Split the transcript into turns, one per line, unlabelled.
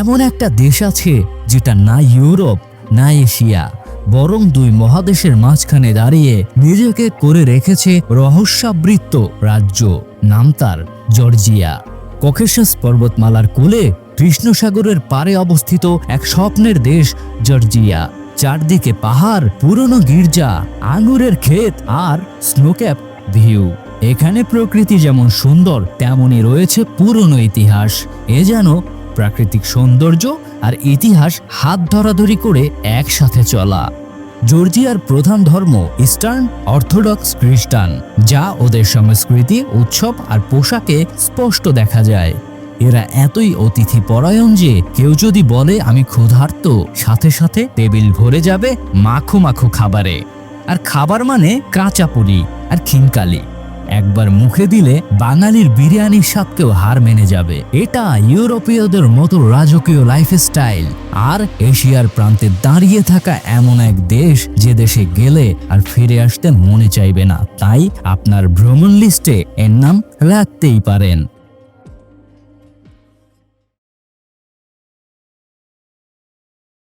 এমন একটা দেশ আছে যেটা না ইউরোপ, না এশিয়া, বরং দুই মহাদেশের মাঝখানে দাঁড়িয়ে নিজেকে করে রেখেছে রহস্যাবৃত্ত রাজ্য। নাম তার জর্জিয়া। ককেশাস পর্বতমালার কোলে কৃষ্ণসাগরের পারে অবস্থিত এক স্বপ্নের দেশ জর্জিয়া। চারদিকে পাহাড়, পুরনো গির্জা, আঙুরের ক্ষেত আর স্নোক্যাপ ভিউ। এখানে প্রকৃতি যেমন সুন্দর, তেমনই রয়েছে পুরনো ইতিহাস। এ যেন প্রাকৃতিক সৌন্দর্য আর ইতিহাস হাত ধরাধরি করে একসাথে চলা। জর্জিয়ার প্রধান ধর্ম ইস্টার্ন অর্থোডক্স খ্রিস্টান, যা ওদের সংস্কৃতি, উৎসব আর পোশাকে স্পষ্ট দেখা যায়। এরা এতই অতিথি পরায়ণ যে কেউ যদি বলে, আমি ক্ষুধার্ত সাথে সাথে টেবিল ভরে যাবে মাখো মাখো খাবারে। আর খাবার মানে কাঁচা পুরি আর খিমকালি একবার মুখে দিলে বাঙালির বিরিয়ানির স্বাদকেও হার মেনে যাবে। এটা ইউরোপীয়দের মতো রাজকীয় লাইফ স্টাইল আর এশিয়ার প্রান্তে দাঁড়িয়ে থাকা এমন এক দেশ যে দেশে গেলে আর ফিরে আসতে মনে চাইবে না। তাই আপনার ভ্রমণ লিস্টে এর নাম রাখতেই পারেন।